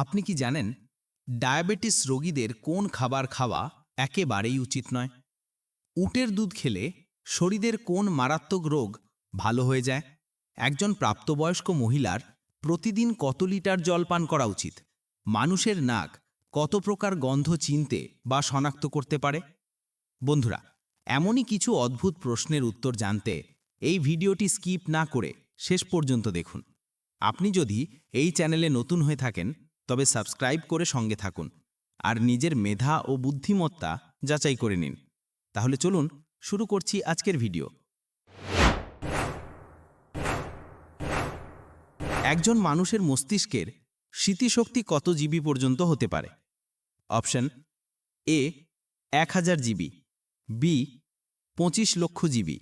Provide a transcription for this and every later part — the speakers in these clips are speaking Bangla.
আপনি কি জানেন, ডায়াবেটিস রোগীদের কোন খাবার খাওয়া একেবারেই উচিত নয়? উটের দুধ খেলে শরীরের কোন মারাত্মক রোগ ভালো হয়ে যায়? একজন প্রাপ্তবয়স্ক মহিলার প্রতিদিন কত লিটার জল পান করা উচিত? মানুষের নাক কত প্রকার গন্ধ চিনতে বা শনাক্ত করতে পারে? বন্ধুরা, এমনই কিছু অদ্ভুত প্রশ্নের উত্তর জানতে এই ভিডিওটি স্কিপ না করে শেষ পর্যন্ত দেখুন। আপনি যদি এই চ্যানেলে নতুন হয়ে থাকেন তবে সাবস্ক্রাইব করে সঙ্গে থাকুন আর নিজের মেধা ও বুদ্ধিমত্তা যাচাই করে নিন। তাহলে চলুন শুরু করছি আজকের ভিডিও। একজন মানুষের মস্তিষ্কের স্মৃতিশক্তি কত জিবি পর্যন্ত হতে পারে? অপশন এ, এক হাজার জিবি, বি, পঁচিশ লক্ষ জিবি,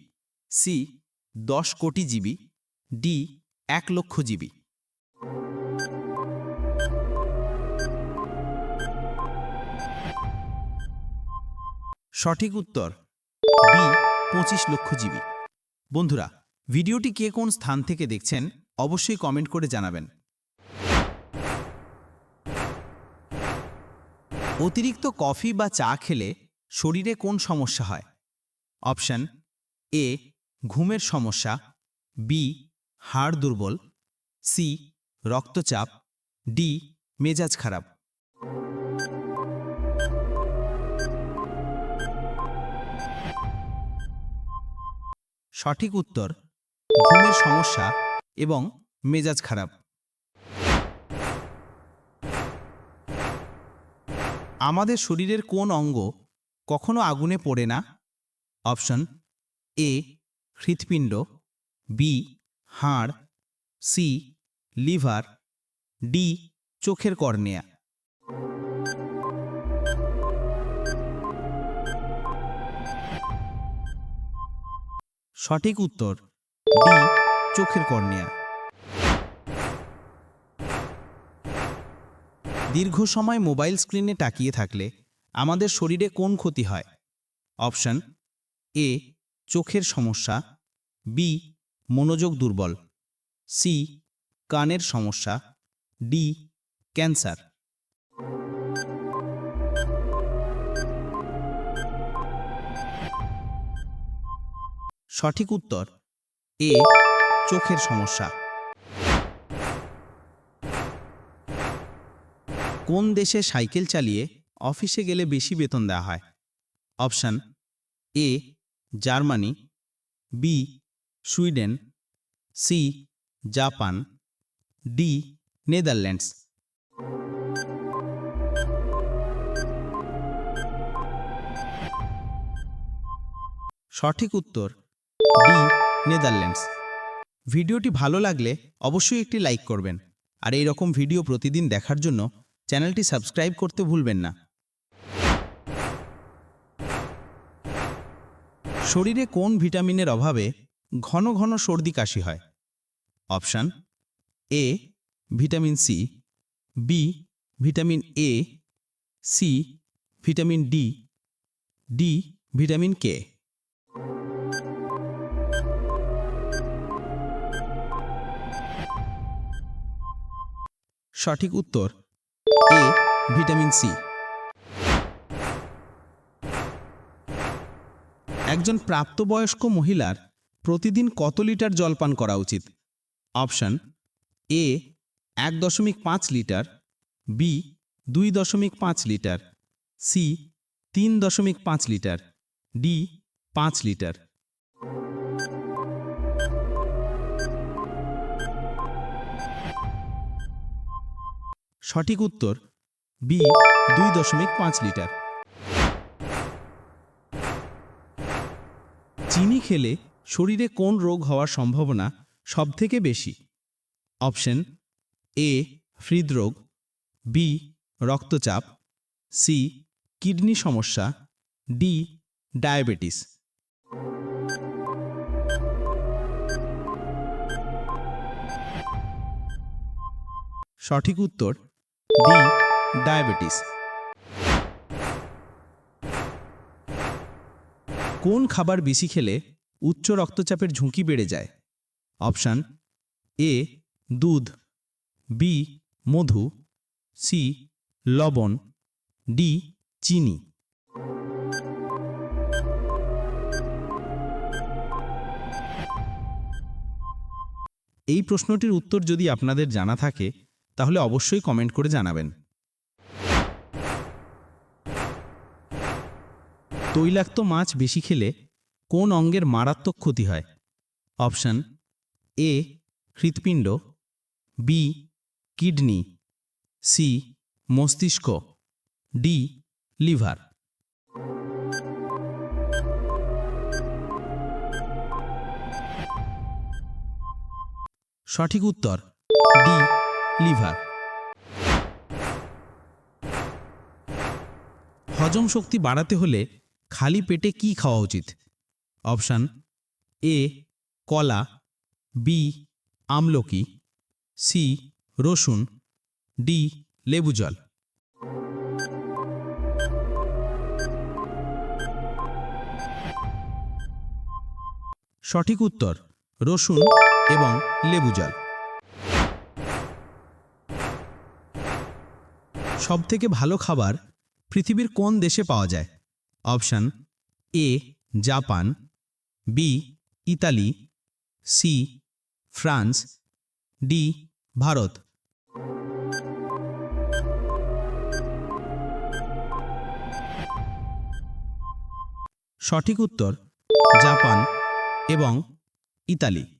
সি, দশ কোটি জিবি, ডি, এক লক্ষ জিবি। সঠিক উত্তর? বি, পঁচিশ লক্ষ জিবি। বন্ধুরা, ভিডিওটি কে কোন স্থান থেকে দেখছেন অবশ্যই কমেন্ট করে জানাবেন। অতিরিক্ত কফি বা চা খেলে শরীরে কোন সমস্যা হয়? অপশন, এ, ঘুমের সমস্যা, বি, হাড় দুর্বল, সি, রক্তচাপ, ডি, মেজাজ খারাপ। সঠিক উত্তর, ঘুমের সমস্যা এবং মেজাজ খারাপ। আমাদের শরীরের কোন অঙ্গ কখনো আগুনে পড়ে না? অপশন, এ, হৃৎপিণ্ড, বি, হাড়, সি, লিভার, ডি, চোখের কর্নিয়া। সঠিক উত্তর ডি চোখের কর্নিয়া। দীর্ঘ সময় মোবাইল স্ক্রিনে তাকিয়ে থাকলে আমাদের শরীরে কোন ক্ষতি হয়? অপশন, এ, চোখের সমস্যা, বি, মনোযোগ দুর্বল, সি, কানের সমস্যা, ডি, ক্যান্সার। সঠিক উত্তর এ, চোখের সমস্যা। কোন দেশে সাইকেল চালিয়ে অফিসে গেলে বেশি বেতন দেওয়া হয়? Option A, Germany, B, Sweden, C, Japan, D, Netherlands. সঠিক উত্তর ডি, নেদারল্যান্ডস। ভিডিওটি ভালো লাগলে অবশ্যই একটি লাইক করবেন। আর এই রকম ভিডিও প্রতিদিন দেখার জন্য চ্যানেলটি সাবস্ক্রাইব করতে ভুলবেন না। শরীরে কোন ভিটামিনের অভাবে ঘন ঘন সর্দি কাশি হয়? Option A, vitamin C, B, vitamin A, C, vitamin D D, vitamin K. সঠিক উত্তর, এ, ভিটামিন সি। একজন প্রাপ্তবয়স্ক মহিলার প্রতিদিন কত লিটার জল পান করা উচিত? অপশন, এ, এক দশমিক পাঁচ লিটার, বি, দুই দশমিক পাঁচ লিটার, সি, তিন দশমিক পাঁচ লিটার, ডি, পাঁচ লিটার। সঠিক উত্তর বি দুই দশমিক পাঁচ লিটার। চিনি খেলে শরীরে কোন রোগ হওয়ার সম্ভাবনা সবথেকে বেশি? অপশন এ হৃদরোগ বি রক্তচাপ সি কিডনি সমস্যা ডি ডায়াবেটিস। সঠিক উত্তর ডি ডায়াবেটিস। কোন খাবার বেশি খেলে উচ্চ রক্তচাপের ঝুঁকি বেড়ে যায়? অপশান, এ, দুধ, বি, মধু, সি, লবণ, ডি, চিনি। এই প্রশ্নটির উত্তর যদি আপনাদের জানা থাকে তাহলে অবশ্যই কমেন্ট করে জানাবেন। তৈলাক্ত মাছ বেশি খেলে কোন অঙ্গের মারাত্মক ক্ষতি হয়? অপশন এ, হৃৎপিণ্ড, বি, কিডনি, সি, মস্তিষ্ক, ডি, লিভার। সঠিক উত্তর, ডি লিভার। হজম শক্তি বাড়াতে হলে খালি পেটে কি খাওয়া উচিত? অপশান এ, কলা, বি, আমলকি, সি, রসুন, ডি, লেবু জল। সঠিক উত্তর, রসুন এবং লেবু জল। সবথেকে ভালো খাবার পৃথিবীর কোন দেশে পাওয়া যায়? Option A, Japan, B, Italy, C, France, D, Bharat. সঠিক উত্তর, জাপান এবং ইতালি।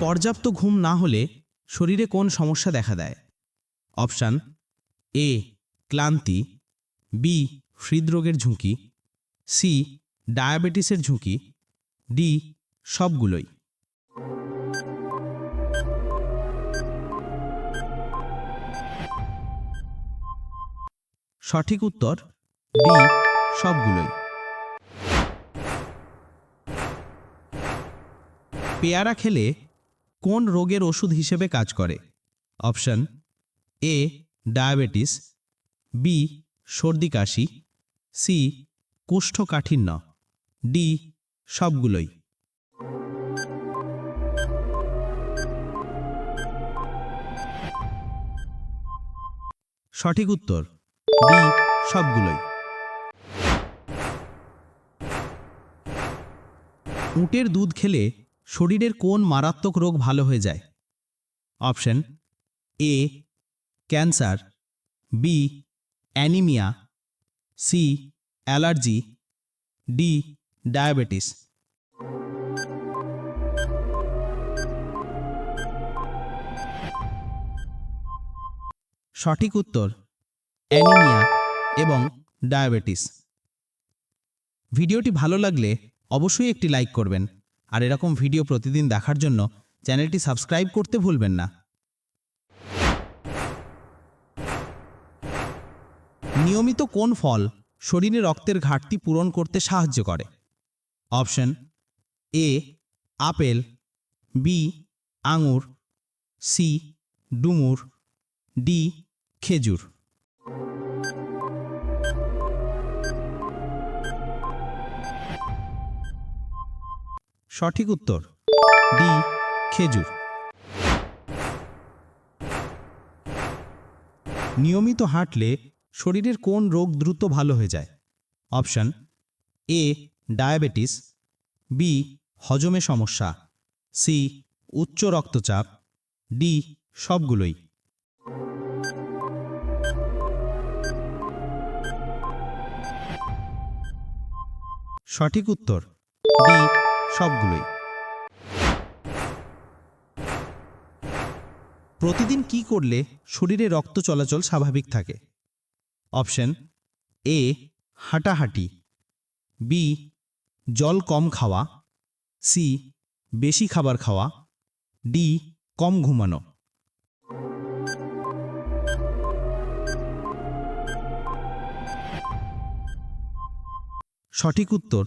পর্যাপ্ত ঘুম না হলে শরীরে কোন সমস্যা দেখা দেয়? অপশান এ, ক্লান্তি, বি, হৃদরোগের ঝুঁকি, সি, ডায়াবেটিসের ঝুঁকি, ডি, সবগুলোই। সঠিক উত্তর, ডি, সবগুলোই। পেয়ারা খেলে কোন রোগের ওষুধ হিসেবে কাজ করে? অপশন এ, ডায়াবেটিস, বি, সর্দি কাশি, সি, কোষ্ঠকাঠিন্য, ডি, সবগুলোই। সঠিক উত্তর, ডি, সবগুলোই। উটের দুধ খেলে শরীরের কোন মারাত্মক রোগ ভালো হয়ে যায়? Option, A, cancer, B, anaemia, C, allergy, D, diabetes. সঠিক উত্তর, অ্যানিমিয়া এবং ডায়াবেটিস। ভিডিওটি ভালো লাগলে অবশ্যই একটি লাইক করবেন। আর এরকম ভিডিও প্রতিদিন দেখার জন্য চ্যানেলটি সাবস্ক্রাইব করতে ভুলবেন না। নিয়মিত কোন ফল শরীরে রক্তের ঘাটতি পূরণ করতে সাহায্য করে? অপশন এ, আপেল, বি, আঙুর, সি, ডুমুর, ডি, খেজুর। সঠিক উত্তর, ডি, খেজুর। নিয়মিত হাঁটলে শরীরের কোন রোগ দ্রুত ভালো হয়ে যায়? অপশন, এ, ডায়াবেটিস, বি, হজমে সমস্যা, সি, উচ্চ রক্তচাপ, ডি, সবগুলোই। সঠিক উত্তর, ডি সবগুলোই। প্রতিদিন কি করলে শরীরে রক্ত চলাচল স্বাভাবিক থাকে? অপশন, এ, হাঁটাহাঁটি, বি, জল কম খাওয়া, সি, বেশি খাবার খাওয়া, ডি, কম ঘুমানো। সঠিক উত্তর,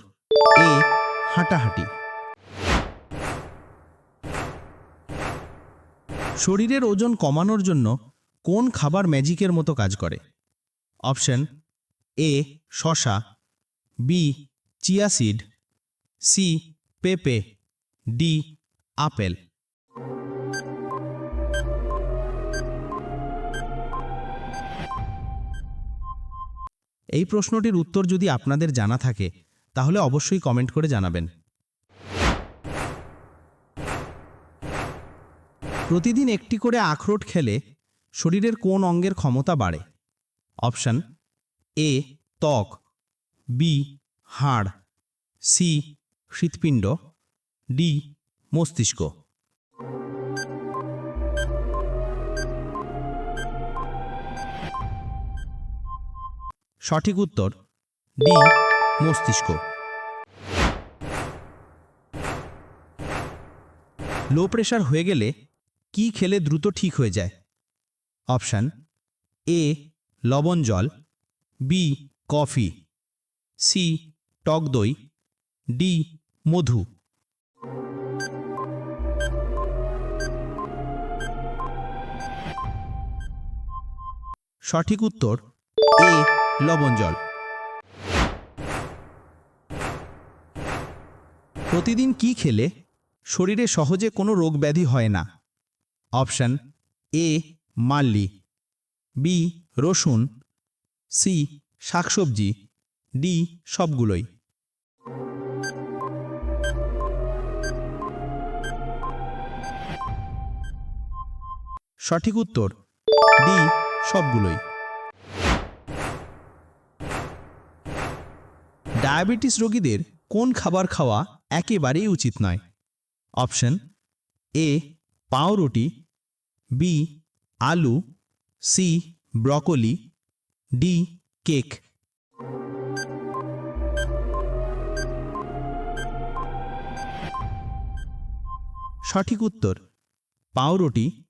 এ হাঁটাহাঁটি। শরীরের ওজন কমানোর জন্য কোন খাবার ম্যাজিকের মতো কাজ করে? অপশন এ শশা বি, চিয়া সিড, সি, পেপে, ডি, আপেল। এই প্রশ্নটির উত্তর যদি আপনাদের জানা থাকে তাহলে অবশ্যই কমেন্ট করে জানাবেন। প্রতিদিন একটি করে আখরোট খেলে শরীরের কোন অঙ্গের ক্ষমতা বাড়ে? অপশন এ, ত্বক, বি, হাড়, সি, হৃৎপিণ্ড, ডি, মস্তিষ্ক। সঠিক উত্তর, ডি মস্তিষ্ক। লো প্রেশার হয়ে গেলে কি খেলে দ্রুত ঠিক হয়ে যায়? অপশান এ, লবণ জল, বি, কফি, সি, টক দই, ডি, মধু। সঠিক উত্তর এ, লবণ জল। প্রতিদিন কি খেলে? শরীরে সহজে কোনো রোগ ব্যাধি হয় না। অপশান, এ, মাল্লি, বি, রসুন, সি, শাকসবজি, ডি, সবগুলোই। সঠিক উত্তর, ডি, সবগুলোই। ডায়াবেটিস রোগীদের কোন খাবার খাওয়া একেবারেই উচিত নয়। অপশন এ পাউরুটি বি আলু সি ব্রকলি ডি কেক। সঠিক উত্তর, পাউরুটি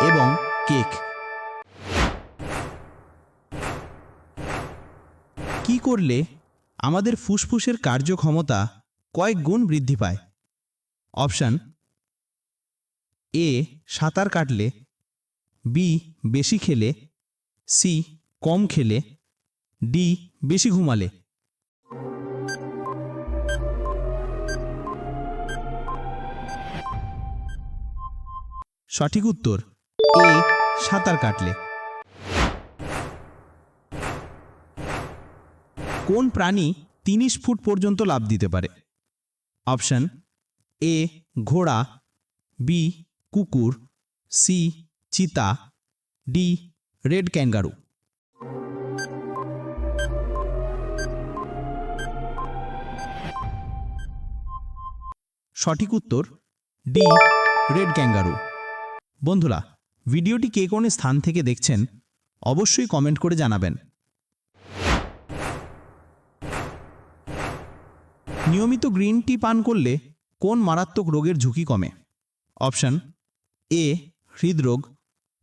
এবং কেক। কি করলে আমাদের ফুসফুসের কার্যক্ষমতা কয়েক গুণ বৃদ্ধি পায়। অপশান এ, সাঁতার কাটলে, বি, বেশি খেলে, সি, কম খেলে, ডি, বেশি ঘুমালে। সঠিক উত্তর, এ, সাঁতার কাটলে। কোন প্রাণী তিরিশ ফুট পর্যন্ত লাভ দিতে পারে? অপশন এ, ঘোড়া, বি, কুকুর, সি, চিতা, ডি, রেড ক্যাঙ্গারু। সঠিক উত্তর, ডি, রেড ক্যাঙ্গারু। বন্ধুরা, ভিডিওটি কে কোন স্থান থেকে দেখছেন, অবশ্যই কমেন্ট করে জানাবেন। নিয়মিত গ্রিন টি পান করলে কোন মারাত্মক রোগের ঝুঁকি কমে? অপশন এ, হৃদরোগ,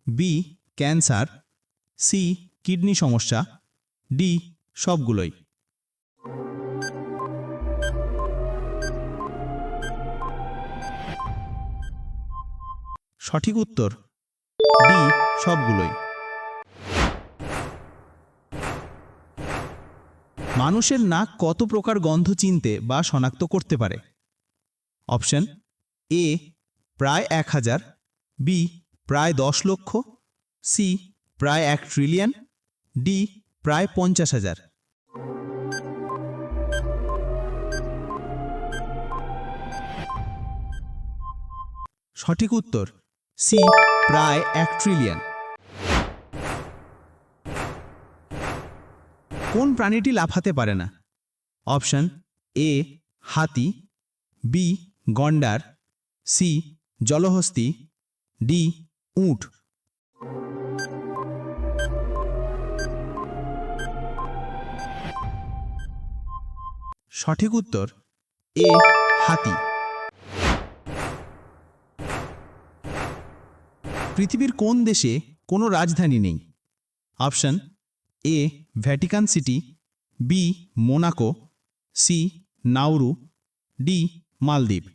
বি, ক্যান্সার, সি, কিডনি সমস্যা, ডি, সবগুলোই। সঠিক উত্তর, ডি, সবগুলোই। মানুষের নাক কত প্রকার গন্ধ চিনতে বা শনাক্ত করতে পারে? অপশন এ, প্রায় এক হাজার, বি, প্রায় দশ লক্ষ, সি, প্রায় এক ট্রিলিয়ন, ডি, প্রায় পঞ্চাশ হাজার। সঠিক উত্তর সি, প্রায় এক ট্রিলিয়ন। কোন প্রাণীটি লাফাতে পারে না? অপশন এ, হাতি, বি, গন্ডার, সি, জলহস্তি, ডি, উট। সঠিক উত্তর এ, হাতি। পৃথিবীর কোন দেশে কোনো রাজধানী নেই? Option A Vatican City B Monaco C Nauru D মালদ্বীপ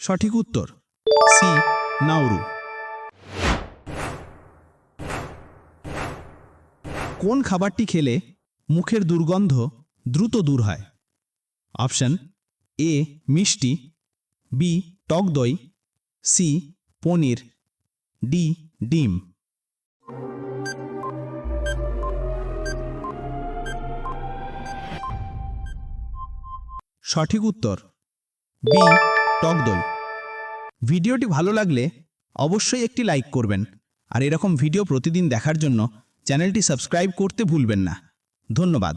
সঠিক উত্তর সি নাউরু কোন খাবারটি খেলে মুখের দুর্গন্ধ দ্রুত দূর হয়? অপশন এ মিষ্টি বি টক দই, সি, পনির, ডি, ডিম। সঠিক উত্তর, বি, টক দই। ভিডিওটি ভালো লাগলে অবশ্যই একটি লাইক করবেন আর এরকম ভিডিও প্রতিদিন দেখার জন্য চ্যানেলটি সাবস্ক্রাইব করতে ভুলবেন না। ধন্যবাদ।